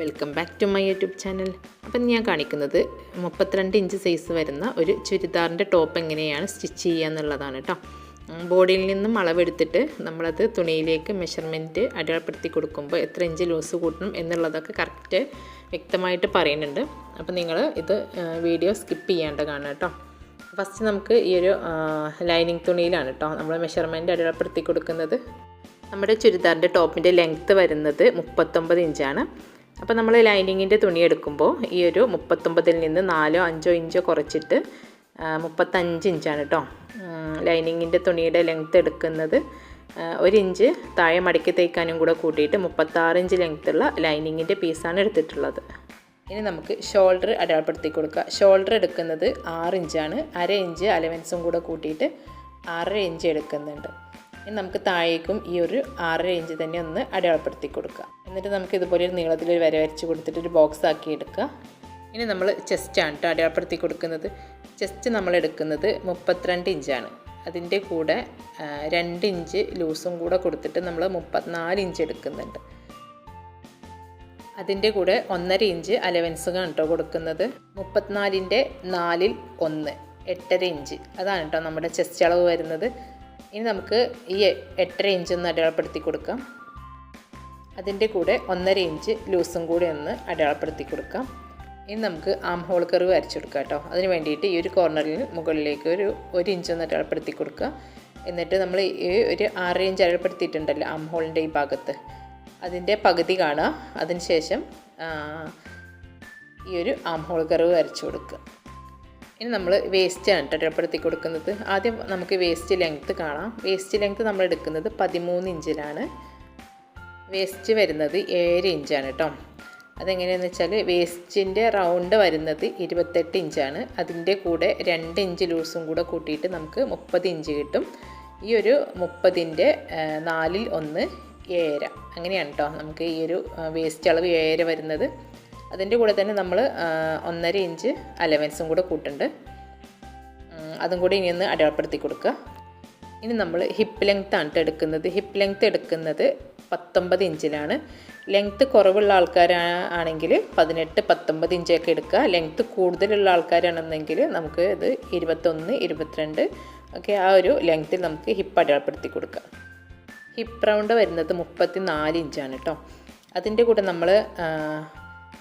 Welcome back to my YouTube channel. അപ്പം ഞാൻ കാണിക്കുന്നത് മുപ്പത്തിരണ്ട് ഇഞ്ച് സൈസ് വരുന്ന ഒരു ചുരിദാറിന്റെ ടോപ്പ് എങ്ങനെയാണ് സ്റ്റിച്ച് ചെയ്യുക എന്നുള്ളതാണ് കേട്ടോ. ബോഡിയിൽ നിന്നും അളവെടുത്തിട്ട് നമ്മളത് തുണിയിലേക്ക് മെഷർമെന്റ് അടയാളപ്പെടുത്തി കൊടുക്കുമ്പോൾ എത്ര ഇഞ്ച് ലൂസ് കൂട്ടണം എന്നുള്ളതൊക്കെ കറക്റ്റ് വ്യക്തമായിട്ട് പറയുന്നുണ്ട്. അപ്പം നിങ്ങൾ ഇത് വീഡിയോ സ്കിപ്പ് ചെയ്യാണ്ട് കാണാം കേട്ടോ. ഫസ്റ്റ് നമുക്ക് ഈ ഒരു ലൈനിങ് തുണിയിലാണ് കേട്ടോ നമ്മൾ മെഷർമെന്റ് അടയാളപ്പെടുത്തി കൊടുക്കുന്നത്. നമ്മുടെ ചുരിദാറിന്റെ ടോപ്പിന്റെ ലെങ്ത്ത് വരുന്നത് മുപ്പത്തൊമ്പത് ഇഞ്ചാണ്. അപ്പോൾ നമ്മൾ ലൈനിങ്ങിന്റെ തുണി എടുക്കുമ്പോൾ ഈ ഒരു മുപ്പത്തൊമ്പതിൽ നിന്ന് നാലോ അഞ്ചോ ഇഞ്ചോ കുറച്ചിട്ട് മുപ്പത്തഞ്ച് ഇഞ്ചാണ് കേട്ടോ ലൈനിങ്ങിന്റെ തുണിയുടെ ലെങ്ത്ത് എടുക്കുന്നത് ഒരു ഇഞ്ച് താഴെ മടക്കി തേക്കാനും കൂടെ കൂട്ടിയിട്ട് മുപ്പത്താറ് ഇഞ്ച് ലെങ്ത്തുള്ള ലൈനിങ്ങിന്റെ പീസാണ് എടുത്തിട്ടുള്ളത്. ഇനി നമുക്ക് ഷോൾഡർ അടയാളപ്പെടുത്തി കൊടുക്കുക ഷോൾഡർ എടുക്കുന്നത് ആറ് ഇഞ്ചാണ്. അര ഇഞ്ച് അലവൻസും കൂടെ കൂട്ടിയിട്ട് ആറര ഇഞ്ച് എടുക്കുന്നുണ്ട്. ഇനി നമുക്ക് താഴേക്കും ഈ ഒരു ആറ് ഇഞ്ച് തന്നെ ഒന്ന് അടയാളപ്പെടുത്തി കൊടുക്കുക. എന്നിട്ട് നമുക്ക് ഇതുപോലെ ഒരു നീളത്തിലൊരു വര വരച്ച് കൊടുത്തിട്ട് ഒരു ബോക്സ് ആക്കി എടുക്കുക. ഇനി നമ്മൾ ചെസ്റ്റാണ് കേട്ടോ അടയാളപ്പെടുത്തി കൊടുക്കുന്നത്. ചെസ്റ്റ് നമ്മൾ എടുക്കുന്നത് മുപ്പത്തിരണ്ട് ഇഞ്ചാണ് അതിന്റെ കൂടെ രണ്ട് ഇഞ്ച് ലൂസും കൂടെ കൊടുത്തിട്ട് നമ്മൾ മുപ്പത്തിനാല് ഇഞ്ച് എടുക്കുന്നുണ്ട്. അതിന്റെ കൂടെ ഒന്നര ഇഞ്ച് അലവൻസ് കേട്ടോ കൊടുക്കുന്നത്. മുപ്പത്തിനാലിന്റെ നാലിൽ ഒന്ന് എട്ടര ഇഞ്ച് അതാണ് കേട്ടോ നമ്മുടെ ചെസ്റ്റ് അളവ് വരുന്നത്. ഇനി നമുക്ക് ഈ എട്ടര ഇഞ്ച് ഒന്ന് അടയാളപ്പെടുത്തി കൊടുക്കാം. അതിന്റെ കൂടെ ഒന്നര ഇഞ്ച് ലൂസും കൂടി ഒന്ന് അടയാളപ്പെടുത്തി കൊടുക്കാം. ഇനി നമുക്ക് ആം ഹോൾ കർവ് വരച്ചു കൊടുക്കാം കേട്ടോ. അതിന് വേണ്ടിയിട്ട് ഈ ഒരു കോർണറിൽ മുകളിലേക്ക് ഒരു ഒരു ഇഞ്ച് ഒന്ന് അടയാളപ്പെടുത്തി കൊടുക്കുക. എന്നിട്ട് നമ്മൾ ഈ ഒരു ആറ് ഇഞ്ച് അടയാളപ്പെടുത്തിയിട്ടുണ്ടല്ലോ ആം ഹോളിന്റെ ഈ ഭാഗത്ത്. അതിന്റെ പകുതി കാണുക. അതിനുശേഷം ശേഷം ഈ ഒരു ആം ഹോൾ കർവ് വരച്ചു കൊടുക്കുക. ഇനി നമ്മൾ വേസ്റ്റാണ് കേട്ടോ അടയാളപ്പെടുത്തി കൊടുക്കുന്നത്. ആദ്യം നമുക്ക് വേസ്റ്റ് ലെങ്ത്ത് കാണാം. വേസ്റ്റ് ലെങ്ത്ത് നമ്മൾ എടുക്കുന്നത് പതിമൂന്ന് ഇഞ്ചിലാണ്. വേസ്റ്റ് വരുന്നത് ഏഴ് ഇഞ്ചാണ് കേട്ടോ. അതെങ്ങനെയാണെന്ന് വെച്ചാൽ വേസ്റ്റിന്റെ റൗണ്ട് വരുന്നത് ഇരുപത്തെട്ട് ഇഞ്ചാണ്. അതിന്റെ കൂടെ രണ്ട് ഇഞ്ച് ലൂസും കൂടെ കൂട്ടിയിട്ട് നമുക്ക് മുപ്പത് ഇഞ്ച് കിട്ടും. ഈ ഒരു മുപ്പതിന്റെ നാലിൽ ഒന്ന് ഏഴര. അങ്ങനെയാണ് കേട്ടോ നമുക്ക് ഈ ഒരു വേസ്റ്റ് അളവ് ഏഴര വരുന്നത്. അതിന്റെ കൂടെ തന്നെ നമ്മൾ ഒന്നര ഇഞ്ച് അലവൻസും കൂടെ കൂട്ടുണ്ട്. അതും കൂടി ഇനി ഒന്ന് അടയാളപ്പെടുത്തി കൊടുക്കുക. ഇനി നമ്മൾ ഹിപ്പ് ലെങ്ത് ആണ് എടുക്കുന്നത്. ഹിപ്പ് ലെങ്ത് എടുക്കുന്നത് പത്തൊമ്പത് ഇഞ്ചിലാണ്. ലെങ്ത്ത് കുറവുള്ള ആൾക്കാരാണെങ്കിൽ പതിനെട്ട് പത്തൊമ്പത് ഇഞ്ചൊക്കെ എടുക്കുക. ലെങ്ത്ത് കൂടുതലുള്ള ആൾക്കാരാണെന്നെങ്കിൽ നമുക്ക് ഇത് ഇരുപത്തൊന്ന് ഇരുപത്തിരണ്ട് ഒക്കെ ആ ഒരു ലെങ്ത്തിൽ നമുക്ക് ഹിപ്പ് അടയാളപ്പെടുത്തി കൊടുക്കാം. ഹിപ്പ് റൗണ്ട് വരുന്നത് മുപ്പത്തി നാല് ഇഞ്ചാണ് കേട്ടോ അതിന്റെ കൂടെ നമ്മൾ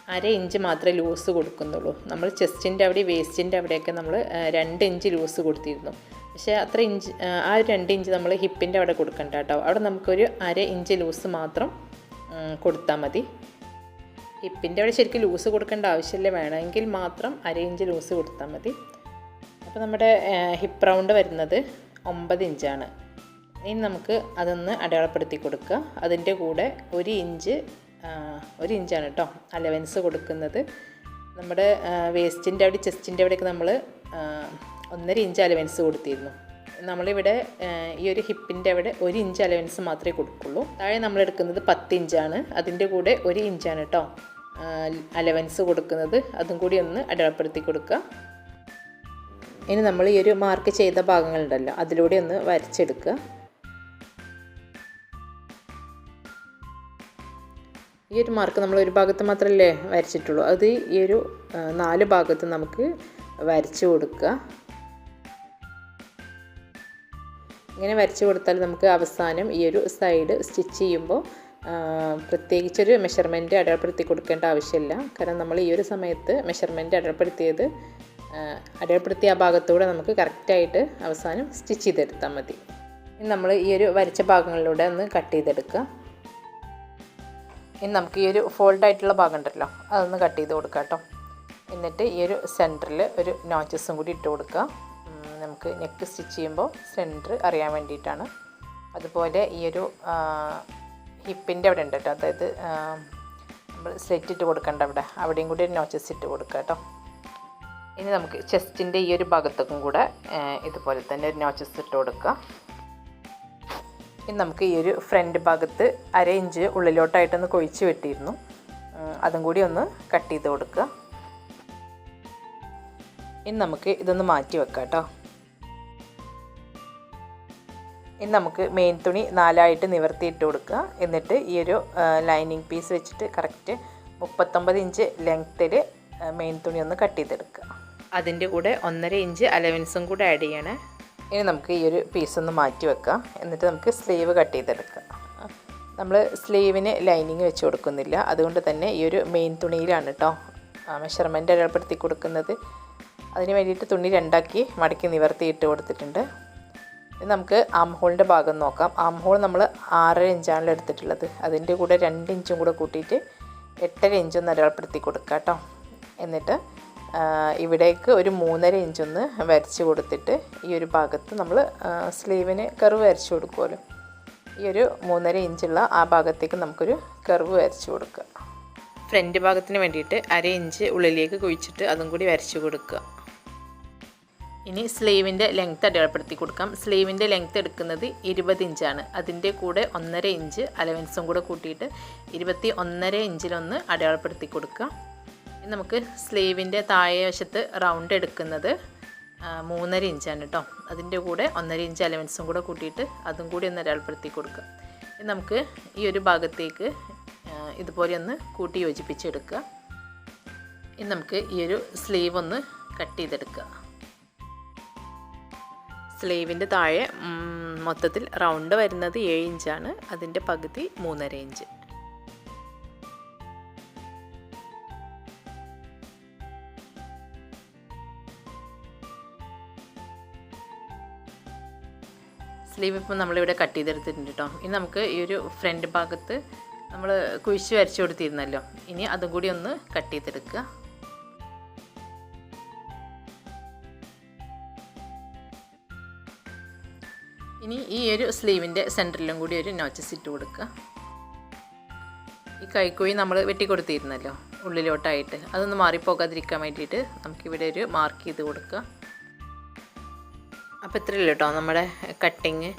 അര ഇഞ്ച് മാത്രമേ ലൂസ് കൊടുക്കുന്നുള്ളൂ. നമ്മൾ ചെസ്റ്റിന്റെ അവിടെ വേസ്റ്റിന്റെ അവിടെയൊക്കെ നമ്മൾ രണ്ട് ഇഞ്ച് ലൂസ് കൊടുത്തിരുന്നു. പക്ഷേ അത്ര ഇഞ്ച് ആ, ഒരു രണ്ട് ഇഞ്ച് നമ്മൾ ഹിപ്പിന്റെ അവിടെ കൊടുക്കണ്ട കേട്ടോ. അവിടെ നമുക്കൊരു അര ഇഞ്ച് ലൂസ് മാത്രം കൊടുത്താൽ മതി. ഹിപ്പിന്റെ അവിടെ ശരിക്കും ലൂസ് കൊടുക്കേണ്ട ആവശ്യമില്ല. വേണമെങ്കിൽ മാത്രം അര ഇഞ്ച് ലൂസ് കൊടുത്താൽ മതി. അപ്പോൾ നമ്മുടെ ഹിപ്പ് റൗണ്ട് വരുന്നത് ഒമ്പത് ഇഞ്ചാണ്. ഇനി നമുക്ക് അതൊന്ന് അടയാളപ്പെടുത്തി കൊടുക്കുക. അതിന്റെ കൂടെ ഒരു ഇഞ്ച് ഒരു ഇഞ്ചാണ് കേട്ടോ അലവൻസ് കൊടുക്കുന്നത്. നമ്മുടെ വേസ്റ്റിന്റെ അവിടെ ചെസ്റ്റിന്റെ അവിടെയൊക്കെ നമ്മൾ ഒന്നര ഇഞ്ച് അലവൻസ് കൊടുത്തിരുന്നു. നമ്മളിവിടെ ഈ ഒരു ഹിപ്പിന്റെ അവിടെ ഒരു ഇഞ്ച് അലവൻസ് മാത്രമേ കൊടുക്കുള്ളൂ. താഴെ നമ്മൾ എടുക്കുന്നത് പത്ത് ഇഞ്ചാണ്. അതിന്റെ കൂടെ ഒരു ഇഞ്ചാണ് കേട്ടോ അലവൻസ് കൊടുക്കുന്നത്. അതും കൂടി ഒന്ന് അടയാളപ്പെടുത്തി കൊടുക്കുക. ഇനി നമ്മൾ ഈ ഒരു മാർക്ക് ചെയ്ത ഭാഗങ്ങളുണ്ടല്ലോ അതിലൂടെ ഒന്ന് വരച്ചെടുക്കുക. ഈ ഒരു മാർക്ക് നമ്മൾ ഒരു ഭാഗത്ത് മാത്രമല്ലേ വരച്ചിട്ടുള്ളൂ. അത് ഈ ഒരു നാല് ഭാഗത്ത് നമുക്ക് വരച്ചു കൊടുക്കുക ഇങ്ങനെ വരച്ചു കൊടുത്താൽ നമുക്ക് അവസാനം ഈ ഒരു സൈഡ് സ്റ്റിച്ച് ചെയ്യുമ്പോൾ പ്രത്യേകിച്ചൊരു മെഷർമെന്റ് അടയാളപ്പെടുത്തി കൊടുക്കേണ്ട ആവശ്യമില്ല. കാരണം നമ്മൾ ഈ ഒരു സമയത്ത് മെഷർമെന്റ് അടയാളപ്പെടുത്തിയത് അടയാളപ്പെടുത്തിയ ആ ഭാഗത്തൂടെ നമുക്ക് കറക്റ്റായിട്ട് അവസാനം സ്റ്റിച്ച് ചെയ്തെടുത്താൽ മതി. നമ്മൾ ഈ ഒരു വരച്ച ഭാഗങ്ങളിലൂടെ ഒന്ന് കട്ട് ചെയ്തെടുക്കുക ഇനി നമുക്ക് ഈ ഒരു ഫോൾഡ് ആയിട്ടുള്ള ഭാഗം ഉണ്ടല്ലോ അതൊന്ന് കട്ട് ചെയ്ത് കൊടുക്കാം കേട്ടോ. എന്നിട്ട് ഈ ഒരു സെന്ററിൽ ഒരു നോച്ചസും കൂടി ഇട്ട് കൊടുക്കുക. നമുക്ക് നെക്ക് സ്റ്റിച്ച് ചെയ്യുമ്പോൾ സെന്റർ അറിയാൻ വേണ്ടിയിട്ടാണ്. അതുപോലെ ഈ ഒരു ഹിപ്പിന്റെ അവിടെ ഉണ്ട് കേട്ടോ. അതായത് നമ്മൾ സ്ലെറ്റ് ഇട്ട് കൊടുക്കേണ്ട അവിടെ. അവിടെയും കൂടി ഒരു നോച്ചസ് ഇട്ട് കൊടുക്കുക കേട്ടോ. ഇനി നമുക്ക് ചെസ്റ്റിന്റെ ഈ ഒരു ഭാഗത്തേക്കും കൂടെ ഇതുപോലെ തന്നെ ഒരു നോച്ചസ് ഇട്ട് കൊടുക്കുക. ഇനി നമുക്ക് ഈ ഒരു ഫ്രണ്ട് ഭാഗത്ത് അര ഇഞ്ച് ഉള്ളിലോട്ടായിട്ടൊന്ന് കൊഴിച്ച് വെട്ടിയിരുന്നു. അതും കൂടി ഒന്ന് കട്ട് ചെയ്ത് കൊടുക്കുക. ഇനി നമുക്ക് ഇതൊന്ന് മാറ്റി വെക്കാം കേട്ടോ. ഇനി നമുക്ക് മെയിൻ തുണി നാലായിട്ട് നിവർത്തിയിട്ട് കൊടുക്കുക. എന്നിട്ട് ഈ ഒരു ലൈനിങ് പീസ് വെച്ചിട്ട് കറക്റ്റ് മുപ്പത്തൊമ്പത് ഇഞ്ച് ലെങ്ത്തിൽ മെയിൻ തുണി ഒന്ന് കട്ട് ചെയ്തെടുക്കുക. അതിന്റെ കൂടെ ഒന്നര ഇഞ്ച് അലവൻസും കൂടെ ആഡ് ചെയ്യണേ. ഇനി നമുക്ക് ഈ ഒരു പീസ് ഒന്ന് മാറ്റി വെക്കാം. എന്നിട്ട് നമുക്ക് സ്ലീവ് കട്ട് ചെയ്തെടുക്കാം. നമ്മൾ സ്ലീവിന് ലൈനിങ് വെച്ച് കൊടുക്കുന്നില്ല. അതുകൊണ്ട് തന്നെ ഈ ഒരു മെയിൻ തുണിയിലാണ് കേട്ടോ മെഷർമെന്റ് അടയാളപ്പെടുത്തി കൊടുക്കുന്നത്. അതിന് വേണ്ടിയിട്ട് തുണി രണ്ടാക്കി മടക്കി നിവർത്തിയിട്ട് കൊടുത്തിട്ടുണ്ട്. നമുക്ക് ആം ഹോളിന്റെ ഭാഗം നോക്കാം. ആം ഹോൾ നമ്മൾ ആറര ഇഞ്ചാണല്ലോ എടുത്തിട്ടുള്ളത്. അതിന്റെ കൂടെ രണ്ട് ഇഞ്ചും കൂടെ കൂട്ടിയിട്ട് എട്ടര ഇഞ്ചൊന്ന് അടയാളപ്പെടുത്തി കൊടുക്കാം കേട്ടോ എന്നിട്ട് ഇവിടേക്ക് ഒരു മൂന്നര ഇഞ്ചൊന്ന് വരച്ച് കൊടുത്തിട്ട് ഈ ഒരു ഭാഗത്ത് നമ്മൾ സ്ലീവിന് കർവ് വരച്ച് കൊടുക്കുമല്ലോ ഈ ഒരു മൂന്നര ഇഞ്ചുള്ള ആ ഭാഗത്തേക്ക് നമുക്കൊരു കർവ് വരച്ച് കൊടുക്കുക. ഫ്രണ്ട് ഭാഗത്തിന് വേണ്ടിയിട്ട് അര ഇഞ്ച് ഉള്ളിലേക്ക് കുഴിച്ചിട്ട് അതും കൂടി വരച്ച് കൊടുക്കുക. ഇനി സ്ലീവിന്റെ ലെങ്ത്ത് അടയാളപ്പെടുത്തി കൊടുക്കാം. സ്ലീവിന്റെ ലെങ്ത്ത് എടുക്കുന്നത് ഇരുപത് ഇഞ്ചാണ് അതിന്റെ കൂടെ ഒന്നര ഇഞ്ച് അലവൻസും കൂടെ കൂട്ടിയിട്ട് ഇരുപത്തി ഒന്നര ഇഞ്ചിലൊന്ന് അടയാളപ്പെടുത്തി കൊടുക്കുക. നമുക്ക് സ്ലീവിന്റെ താഴെ വശത്ത് റൗണ്ട് എടുക്കുന്നത് മൂന്നര ഇഞ്ചാണ് കേട്ടോ അതിന്റെ കൂടെ ഒന്നര ഇഞ്ച് അലവൻസും കൂടെ കൂട്ടിയിട്ട് അതും കൂടി ഒന്ന് അടയാളപ്പെടുത്തി കൊടുക്കുക. ഇനി നമുക്ക് ഈ ഒരു ഭാഗത്തേക്ക് ഇതുപോലെ ഒന്ന് കൂട്ടി യോജിപ്പിച്ചെടുക്കുക. ഇനി നമുക്ക് ഈ ഒരു സ്ലീവ് ഒന്ന് കട്ട് ചെയ്തെടുക്കുക. സ്ലീവിന്റെ താഴെ മൊത്തത്തിൽ റൗണ്ട് വരുന്നത് ഏഴ് ഇഞ്ചാണ്. അതിന്റെ പകുതി മൂന്നര ഇഞ്ച്. സ്ലീവ് ഇപ്പം നമ്മളിവിടെ കട്ട് ചെയ്തെടുത്തിട്ടുണ്ട് കേട്ടോ ഇനി നമുക്ക് ഈ ഒരു ഫ്രണ്ട് ഭാഗത്ത് നമ്മൾ കുഴിച്ച് വരച്ചു കൊടുത്തിരുന്നല്ലോ. ഇനി അതും കൂടി ഒന്ന് കട്ട് ചെയ്തെടുക്കുക. ഇനി ഈ ഒരു സ്ലീവിന്റെ സെന്ററിലും കൂടി ഒരു നോച്ചസ് ഇട്ട് കൊടുക്കുക. ഈ കൈക്കുഴി നമ്മൾ വെട്ടിക്കൊടുത്തിരുന്നല്ലോ ഉള്ളിലോട്ടായിട്ട്. അതൊന്ന് മാറിപ്പോകാതിരിക്കാൻ വേണ്ടിയിട്ട് നമുക്കിവിടെ ഒരു മാർക്ക് ചെയ്ത് കൊടുക്കുക. അപ്പോൾ ഇത്രയേ കേട്ടോ നമ്മുടെ കട്ടിങ്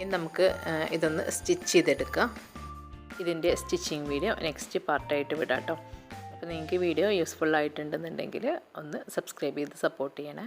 ഇനി നമുക്ക് ഇതൊന്ന് സ്റ്റിച്ച് ചെയ്തെടുക്കാം. ഇതിന്റെ സ്റ്റിച്ചിങ് വീഡിയോ നെക്സ്റ്റ് പാർട്ടായിട്ട് വിടാം കേട്ടോ അപ്പോൾ നിങ്ങൾക്ക് വീഡിയോ യൂസ്ഫുൾ ആയിട്ടുണ്ടെന്നുണ്ടെങ്കിൽ ഒന്ന് സബ്സ്ക്രൈബ് ചെയ്ത് സപ്പോർട്ട് ചെയ്യണേ.